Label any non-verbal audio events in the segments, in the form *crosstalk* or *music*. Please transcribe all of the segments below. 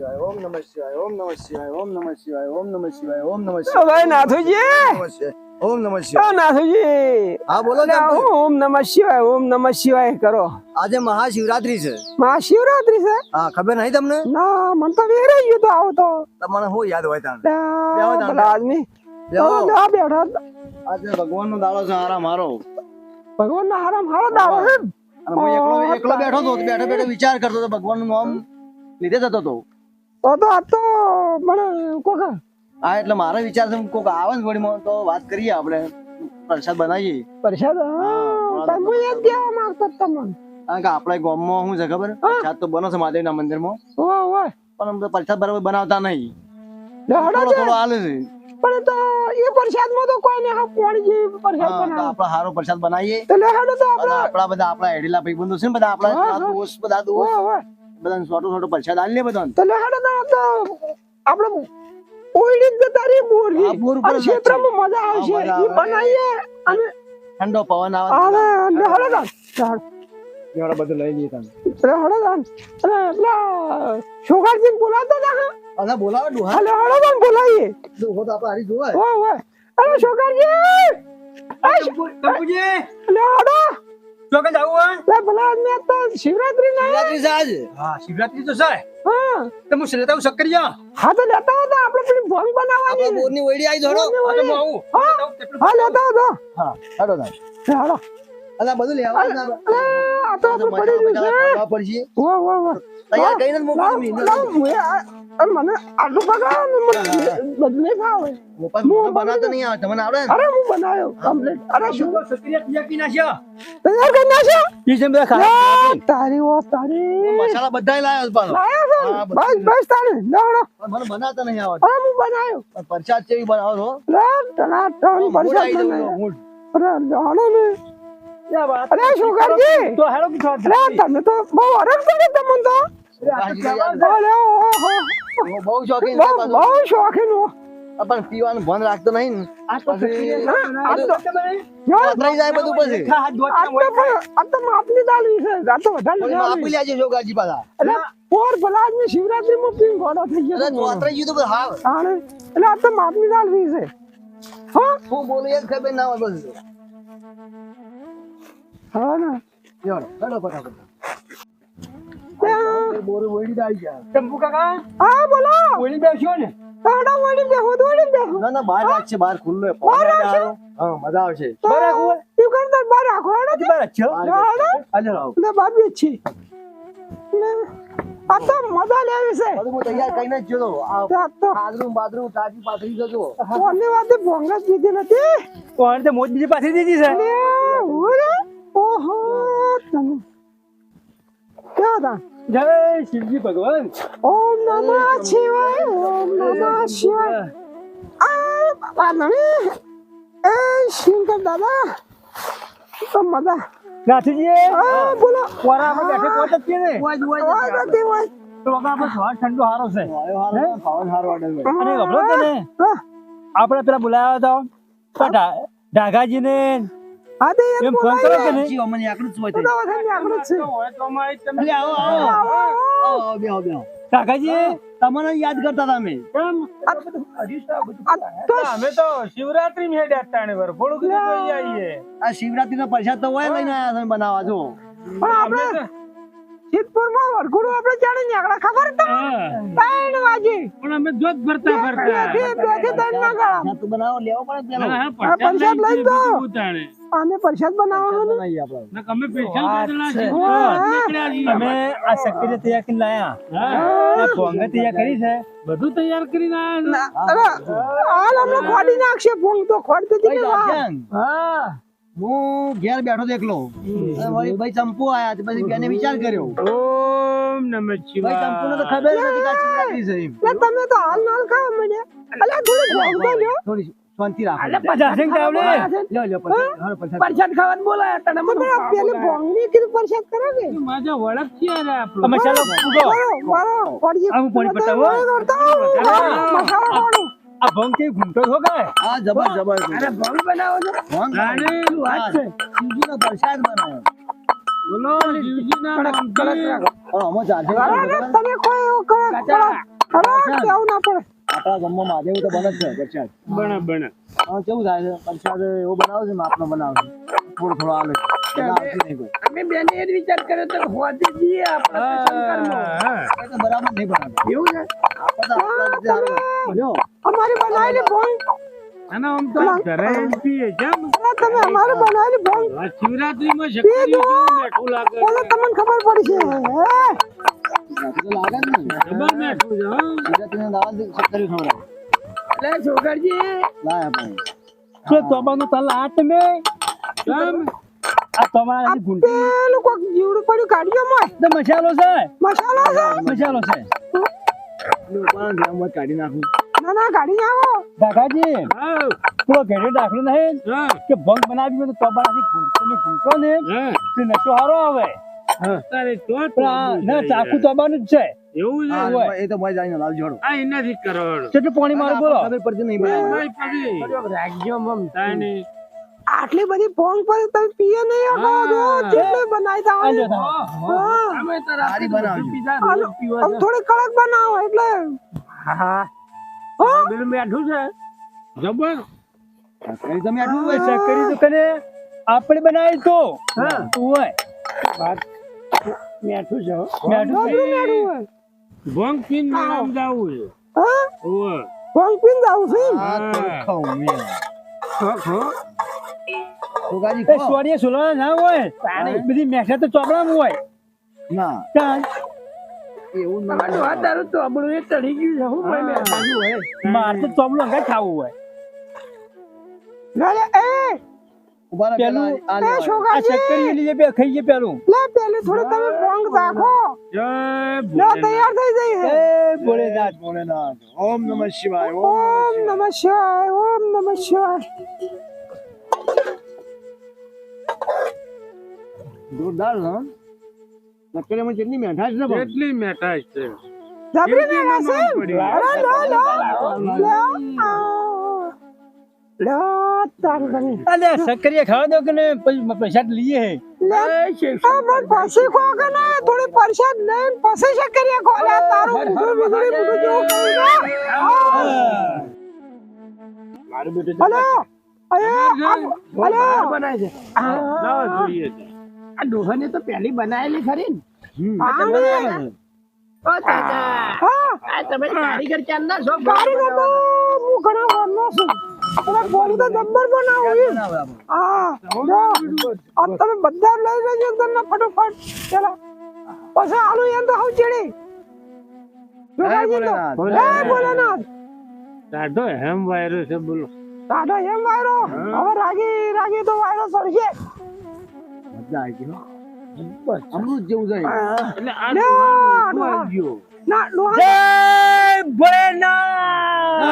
શિવાય ઓમ નમઃ શિવાય ઓમ નમઃ શિવાય ઓમ નમઃ શિવાય ઓમ નમઃ શિવાય ઓમ નમઃ શિવાય ભાઈ નાથુજી ઓમ નમઃ શિવાય. ઓમ નમઃ નાથુજી હા બોલો એટલે ચંપુ. હું ઓમ નમઃ શિવાય ઓમ નમઃ શિવાય કરો આજે મહાશિવરાત્રી છે મહાશિવરાત્રી છે હા ખબર નહીં તમને ના મને તો વેરાઈ ગયું તો આવો તો તમને શું યાદ હોય. ભલા આદમી બેઠા આજે ભગવાન નો દાડો છે હારા મારો ભગવાનના હારામ હારો દાવો છે અને હું એકલો એકલો બેઠો તો બેઠો બેઠો વિચાર કરતો હતો ભગવાનનું નામ લીધે જતો હતો તો તો આ તો મને કોક હા એટલે મારો વિચાર છે કોક આવે ને વળીમાં તો વાત કરીએ આપણે. પ્રસાદ બનાવીએ. પ્રસાદ? જ કહેવા માંગતો તમને. કારણ કે આપણા ગામમાં શું છે ખબર? પ્રસાદ તો બનો છે મહાદેવના મંદિરમાં. ઓય ઓય. પણ પ્રસાદ બરાબર બનાવતા નહીં. થોડો છે. થોડો હાલે છે. પણ એ તો એ પ્રસાદમાં તો કોઈ ને પોણી પ્રસાદ બનાવે? આપણે પ્રસાદ બનાવીએ. તો લે હડો તો આપણે આપણા બધા આપણા ભાઈ ભાઈબંધો છે ને બધા આપણા. દોસ્ત બધા દોસ્ત. બધાને છોટો છોટો પ્રસાદ આલી લે બધાને. તો લે ના તો આ તો આપણે ઓઈડી જ તારી રહી આ બોર ઉપર છે. ક્ષેત્રમાં મજા આવશે. ઈ. બનાવીએ અને ઠંડો પવન આવે આવે હડો તો ચાલ. એવાળા બધું લઈ લઈએ તમે. લે હડો તો અને પેલા છોકરાજીને બોલાવતો ના હા. અને બોલાવો ડુહા. હાલે હડો તો બોલાઈએ ડુહો તો આપણે હારી જોવાય ઓય ઓય. અરે છોકરાજી એ ટપુજી લે હડો. ચોકે જાવું હોય? લે ભલા આ તો શિવરાત્રી ના શિવરાત્રી આજે? હા શિવરાત્રી તો છે. હા. તો હું લેતા હું સક્કરિયા હા તો લેતા હતા આપણે પેલી ભોંગ આપણે બનાવવાની બોરની ઓઈડી આવી જોડો હા તો હું આવું. હા. લેતા હો હા હાડો ના હાડો અલા બધું લે હડો અને આ બધું લેવા જ ના આ તો આપણે પડી ગયું છે. વાહ વાહ વાહ. તૈયાર કરીને મોકલી હું આ મને આટલું બગાડો બદલે ભાવે. મોપા મોટો બનાવતો નહીં આવે તમને આવડે અરે હું બનાવ્યો કમ્પ્લીટ અરે શું? તો સક્કરિયા પી નાખ્યા? તૈયાર કરી નાખ્યો? ઈ જેમ બધા લે, તારી ઓ તારી. મસાલા બધાય લાવ્યો છે પાછો. લાયા છો? હા, ને? બસ બસ તારી. લેવડો. મને બનાવતા નહીં આવડતું. અરે હું બનાવ્યો. પણ પ્રસાદ કેવી બનાવો છો? લે તના ટન પરસાદ આવી જવું બનાવ્યો. મૂળ. અરે લેવડો ને. અરે શું કરજી? તો હેડો કીધું તમે તો બહુ અરગ તમને તો. અરે ઓહો હું બહુ શોખીન છે બહુ. બહુ શોખીન હું. પણ પીવાનું ભાન રાખતો નહીં આ તો પથરાઈ જાય બધું પછી. આ તો માપની દાળ વિશે આ તો વધારે પછી દાળ આપી વિશે. લેજે જોગાજી પાછા. એટલે પોર ભલા આદમી શિવરાત્રીમાં પીને ઘોડો થઈ ગયો અરે હતો. ગયું તો બધું હાવ. તાણે. એટલે આ તો માપની દાળ વિશે હા? શું બોલું એ ખબર ના હોય બસ હા ને? હેડો ફટાફટ. ત્યાં- એ બોરું વળી જ ગયા ચંપુ કાકા? હા બોલો. ઓળી બેસ્યો ને? તાડા વળી બેહો તો બેહો. ના ના બહાર રાખશે બહાર ખુલ્લું બહાર રાખશે? હા મજા આવશે. બહાર રાખવું હોય? તું કરતા બહાર રાખો હેડો હજી બાર છે બહાર હા, હાલો આવો. એટલે બાર બી આ તો મજા લેવી છે. બધું હું તૈયાર કરીને જ જોતો હતો. આ ત્યાં બાદરું તાજી પાથરી જજો. કોની વાતે ભોંગા દીધી નથી. કોણ તે મોજ બીજી પાછી દીધી છે. ઓહો તમે. ક્યાં હતા જય શિવજી ભગવાન. ઓમ નમઃ શિવાય ઓમ નમઃ શિવાય. આ બાબા નમી એ શંકર દાદા. તો મજા નાથુજી હા બોલો. કોરામાં બેઠે કોટ જ તો આપણો ઠંડો હારો છે. આવ્યો હારો, આડે અને ગભરો કે ને? આપણે પેલા બોલાવ્યા હતા. ઢાગાજીને એમ કે આકડું તો આકડું છે. આવો. આવો, આવો, બેહો, બેહો. ઢાગાજી તમને યાદ કરતા હતા અમે. તો અમે તો શિવરાત્રી માં હેડ્યા તાણે વાર. થોડુંક કીધું આવીએ. આ શિવરાત્રી નો પ્રસાદ તો હોય લઈને આયા તમે બનાવવા જો. પણ આપણે સિદ્ધપુરમાં વરઘોડું આપણે ચાલી નીકળ્યા ખબર તમને? ત્રણ વાગે. પણ અમે જોત ભરતા બે બે ત્રણ ના ગાળા તો બનાવો લેવો પડે પેલો. આ પ્રસાદ લઈ જાઓ. અમે પ્રસાદ બનાવવાનો ને? આપણે. અમે આ શક્કરી તૈયાર કરીને લાયા. આ ભોંગે તૈયાર કરી છે. બધું તૈયાર કરીને આયા અરે, હાલ અમે ખોડી નાખશે ભૂંગ તો વાહ. જાગજાન. હા. હું ઘેર બેઠો તો એકલો ભાઈ ચંપુ આયા તો પછી બેને વિચાર કર્યો ઓમ નમઃ ભાઈ શિવાય ચંપુને તો ખબર નથી કે શિવરાત્રી છે એમ. તમે તો હાલ નાલ ખાવા માંડ્યા અલ્યા થોડી ભોંગ તો લ્યો થોડી શાંતિ રાખો અલે પચાસ સિંગ તાવડે લ્યો લ્યો પ્રસાદ. પ્રસાદ. પ્રસાદ ખાવાનું બોલાય તને મને પેલે ભોંગની કીધું પ્રસાદ કરો કે માજો વળક છે અરે આપણો અમે ચાલો ઉગો વાળો, વાળો, પડી આવો. વધારે. મસાલો વાળો. આ ભંગ કે ઘૂંટો હો ગાય? આ જબર જબર. અરે ભંગ બનાવો છો? ભંગ? રાણી વાત છે? શિવજીનો પ્રસાદ બનાવો બોલો જીવજીના કડક કડક રાખો. અરે, અરે, તમે કોઈ એવું કરો કરો. અરે, કેવું ના પડે? આપણા ગામમાં મહાદેવ તો બને છે પ્રસાદ. બને બને. હા કેવું થાય છે? પ્રસાદ એવો બનાવે છે માપનો બનાવે છે. થોડો થોડો આલે. અમે બેને એ વિચાર કર્યો તો હોતી જઈએ આપણે તો બરાબર નહીં એવું છે. અમારી બનાવેલી ભોંગ. અને આમ તો ઘરે પીએ કેમ તમે અમારી બનાવેલી ભોંગ. આ શિવરાત્રીમાં શક્કરિયું કેવું લાગે બોલો તમને ખબર પડી છે. લાગે ને. લે છોકરજી. લાય તો તોબાનું તલ આ કેમ આ તમારા પેલું કોક જીવડું પડ્યું કાઢ્યો મોય તો મસાલો છે. મસાલો છે? મસાલો છે. પેલું ઉપાડવાનું છે, આમ જ કાઢી નાખું. ના ના કાઢી નાખો કાકાજી પેલો ઘેરે દાખલો નહીં? કે ભંગ બનાવી તો તોબાનાથી ઘૂંટો ને ઘૂંટો ને તે નશો હારો આવે. તારે તો ના ચાકુ તબાનું જ છે. એવું છે? એ તો. આ એનાથી પાણી મારું બોલો? ખબર પડતી નહીં. ભાઈ રાખજો મમ. તાને આટલી બધી ફોન પર તમે પીએ નહીં જો કેટલી બનાવી તા? આ હા અમે તો બનાવજો. આનો આમ થોડી કડક બનાવો એટલે. હા હા. પેલું મેઠું છે. જબર. શક્કરી તમે હોય. ઓય, કરી તો કને આપણે બનાવી તો. હા. ઓય મેઠું છે હો. મેઠું હોય. ભંગ પીન મેળામ જાવું છે. હા? ઓવે. ભોંગ પીન જાવું છે આ તો ખાઉં મેં. છોકરાજી એ ખાઓ. સોડીએ સોલા ના હોય. બધી મેઠા તો ચોપડામાં હોય. ના. ચાલ. એવું ના આ તારું તો એ ચડી ગયું છે હું ભાઈ મેં હોય. મારે તો ચોપડું અંગાત ખાવું હોય. લે લે એ પેલું- આ લીધે બે ખાઈ ગયા પેલું. લે પેલી થોડી તમે ભોંગ રાખો. જય લે તૈયાર થઈ જઈ એ ભોલેનાથ ઓમ નમઃ શિવાય ઓમ નમઃ નમઃ શિવાય ઓમ નમઃ શિવાય. જોરદાર હા. હો. શક્કરીમાં કેટલી મેઠાશ છે પણ. કેટલી મેઠાશ છે. જબરી મેળા છે અરે લો લો લો. લો તાર બની અલે શક્કરીએ ખાવા દો કે ને પછી પૈસા લઈએ હે. આ પછી ખો કે ને થોડી પરસાદ લઈને પછી છે કરીએ ખો. લે તારું ઊંધું વીજળી મૂઠું જો કરી મારું બેટું હલો અયા હલો બનાય છે. લાવો જોઈએ છે. આ ડોહાને તો પહેલી બનાવેલી ખરી ને. ઓ દાદા. આ તમે કારીગર ચાંદના છો? કારીગર તો હું ઘણા વારનો છું. તમે બોલી તો જબ્બર બનાવો આપણે. હા આ તમે બધા લઈ લેજો એકદમ ના ફટોફટ. ચાલો પછી આલુ એમ તો હાવ ચેડી. ભોલેનાથ. હેમ વાયરો છે બોલો. દાદા હેમ વાયરો. હવે રાગી રાગી તો વાયરો સરશે આવી ગઈ અમૃત જેવું જાય. એટલે આ ગયો. ના. જય ભોળેનાથ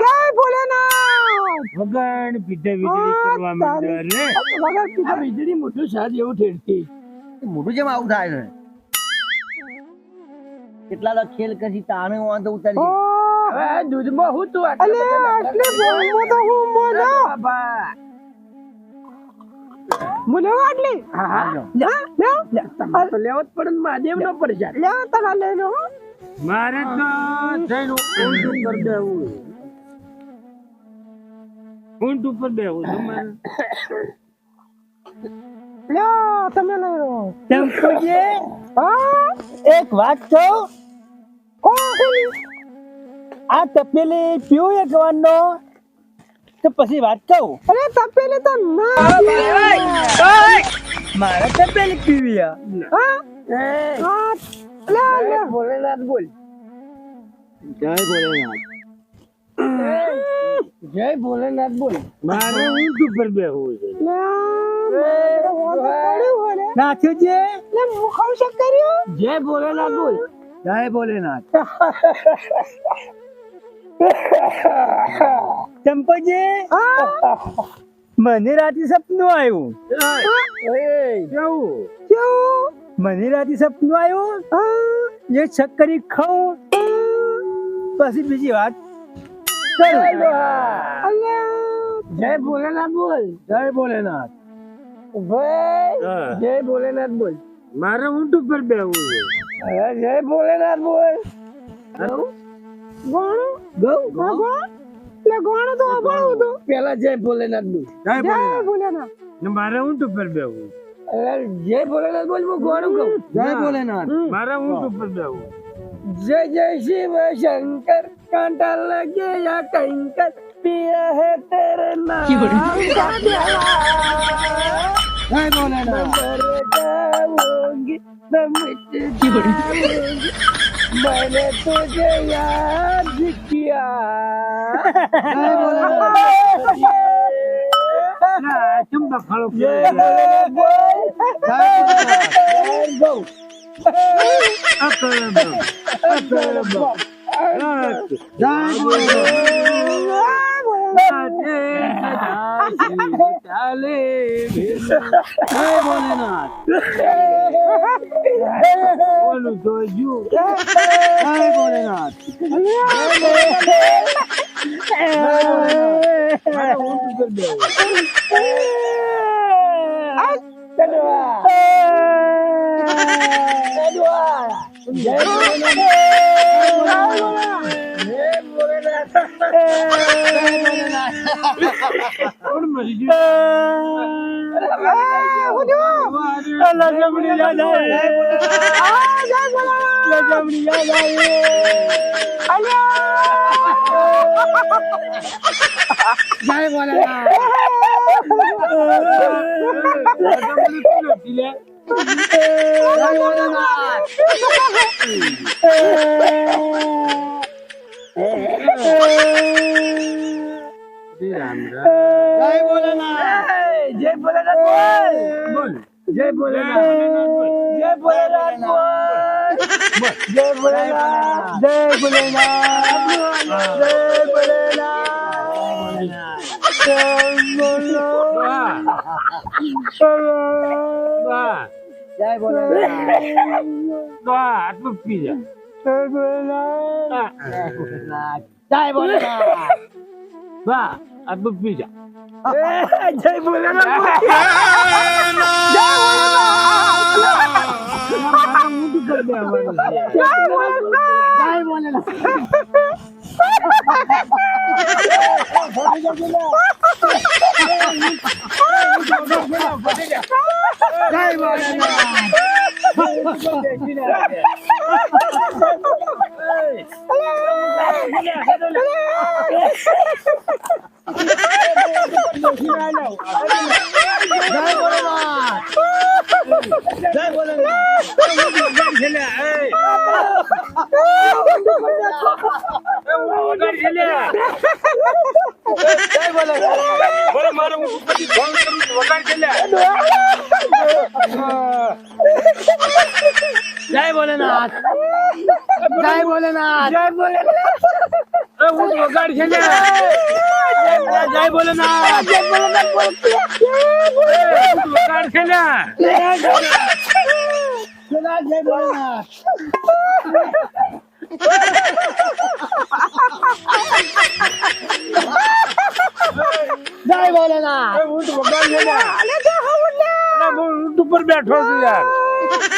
જય ભોલેનાથ! ભગવાન પીઠે વીજળી કરવા માંડ્યો રે વગર કીધા વીજળી મોટું સાજ એવું ઠેરતી મોટું જેમ આવું થાય ને કેટલા તો ખેલ કરી તાણે વાંધો ઉતારી દૂધમાં હું તું અલે આટલી બોલમાં તો હું મોનો મુને આટલી? હાલો. લે લે. લે તો લેવો જ પડે ને મહાદેવ નો પડશે લે તને લઈ લો હો. મારે તો થઈને ઊંટ ઉપર બેહવું ઊંટ ઉપર બેહવું છે લે તમે લઈ લો. ટેમ્પોજી હા? એક વાત કહું? કોણ કોની આ તપેલી પીવું એક વારનો તો પછી વાત કહું અરે તપેલી તો ના. મારે તપેલી પીવી હા? ભોલેનાથ બોલ. જય ભોલેનાથ. જય ભોલેનાથ બોલ. મારે ઊંટ ઉપર બેહવું છે. નાખ્યું જય ભોલેનાથ બોલ. જય ભોલેનાથ. *laughs* ચંપોજી હા મને રાતે સપનું આવ્યું. કેવું? કેવું? મને રાતે સપનું આવ્યું? એ ચક્કરી ખાઉં. પછી બીજી વાત જય ભોલેનાથ બોલ. જય ભોલેનાથ. જય ભોલેનાથ બોલ. મારે ઊંટ ઉપર બેવું છે. જય ભોલેનાથ બોલ. ગોણું? ગૌ ગૌ એટલે ગોણું તો અભણું હતું. પેલા જય ભોલેનાથ બોલ. જય શિવ ભોલેનાથ. ને મારે ઊંટ ઉપર બેહવું. હવે જય ભોલેનાથ બોલ હું ગોણું કહું. જય ભોલેનાથ. મારે ઊંટ ઉપર मैंने तुझे याद किया चुंबक खड़ो Up, up, up, up, જય ભોલેનાથ ઓલું જોયું જય ભોલેનાથ મારે ઊંટ ઉપર બેહવું કોણ મરી ગયું અલા જમણી યાદ આવે અલા જમણી યાદ આવે જય ભોલેનાથ જમણી કોણ હતી લે? જય ભોલેનાથ શ્રી રામ રામ. જય ભોલેનાથ જય ભોલેનાથ બોલ બોલ. જય ભોલેનાથ જય ભોલેનાથ બોલ જય ભોલેનાથ જય ભોલેનાથ જય ભોલેનાથ વાહ. વાહ. જય ભોલેનાથ વાહ. આટલું જ પી જા. હા. જય ભોલેનાથ વાહ. આટલું જ પી જા. જય ભોલેનાથ મારે ઊંટ ઉપર બેહવાનું છે. જય ભોલેનાથ મારે. વગાડ છે લે. જય ભોલેનાથ જય ભોલેનાથ જય ભોલેનાથ એ ઊંટ વગાડ છે લે. જય ભોલેનાથ જય ભોલેનાથ બોલ ઊંટ વગાડ છે લે. જય ભોલેનાથ જય ભોલેનાથ એ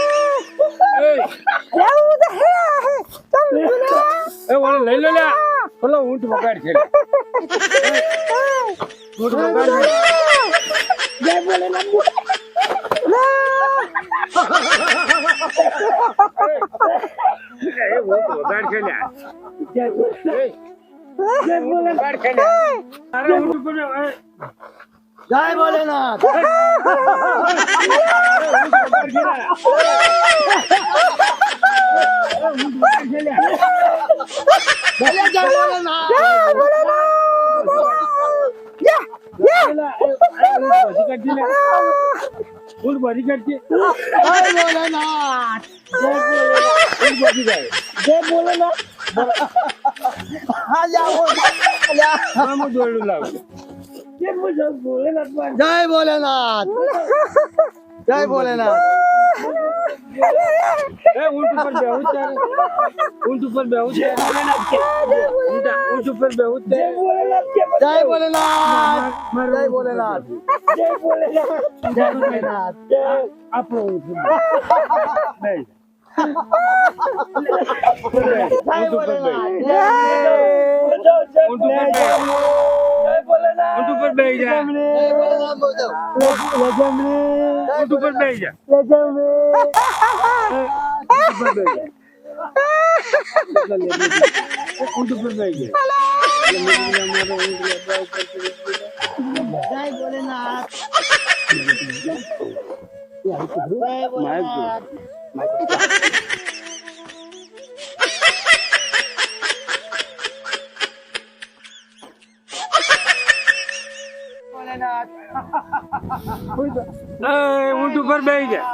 લે. અલા, હું ભોલેનાથ એ, ઓલો લઈ લે લે. ઓલો ઊંટ વગાડ છે. ઊંટ વગાડ. જય બોલ એ ઊંટ વગાડ છે લે. જય એ, જય ભોલેનાથ વગાડ છે લે. અરે ઊંટ ઉપર એ, જય ભોલેનાથ ભલે જય ભોલેનાથ પેલા, એ, એ ઊંટ બધી કાઢી લે. ઊંટ બધી કરશે જય ભોલેનાથ જાય ભોલેનાથ. ઊંટ ઉપર બેહું છે ઊંટ ઉપર બેહું છે ઊંટ ઊંટ ઉપર બેહું છે જય ભોલેનાથ જય ભોલેનાથ. જય ભોલેનાથ. જય ભોલેનાથ. આપણો ઊંટ જય ભોલેનાથ. જય ઊંટ ઉપર બેસ. ઊંટ ઉપર બેહી જા જય ભોલેનાથ બોલજો. ઊંટ ઉપર બેહી જા ઊંટ ઉપર બેહી જા ઊંટ ઉપર બેહી જા ઊંટ ઉપર બેહી જા.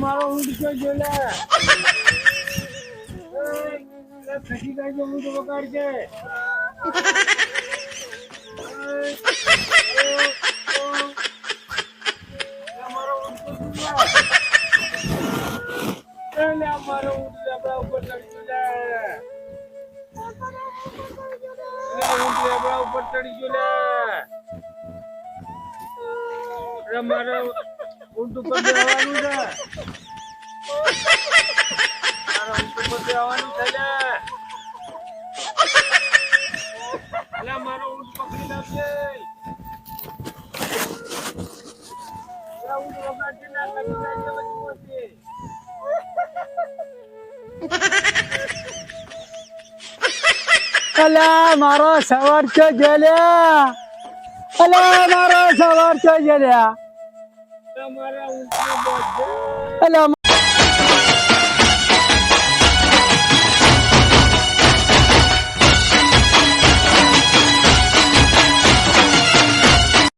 મારો ઊંટ ક્યાં ગયો લે? એ, લે, ખસી જાય છે ઊંટ વગાડ છે ઉપર ચડી ગયો લે. મારે ઊંટ ઉપર જવાનું છે મારે ઊંટ ઉપર જવાનું છે લે. લે, મારો ઊંટ પકડી લાવજે. ઊંટ વગાડજે ને, લગી અલા મારો સવાર છો જેલ્યા અલા મારો સવાર છો જેલ્યા લે, મારા ઊંટને બાંધજે. અલા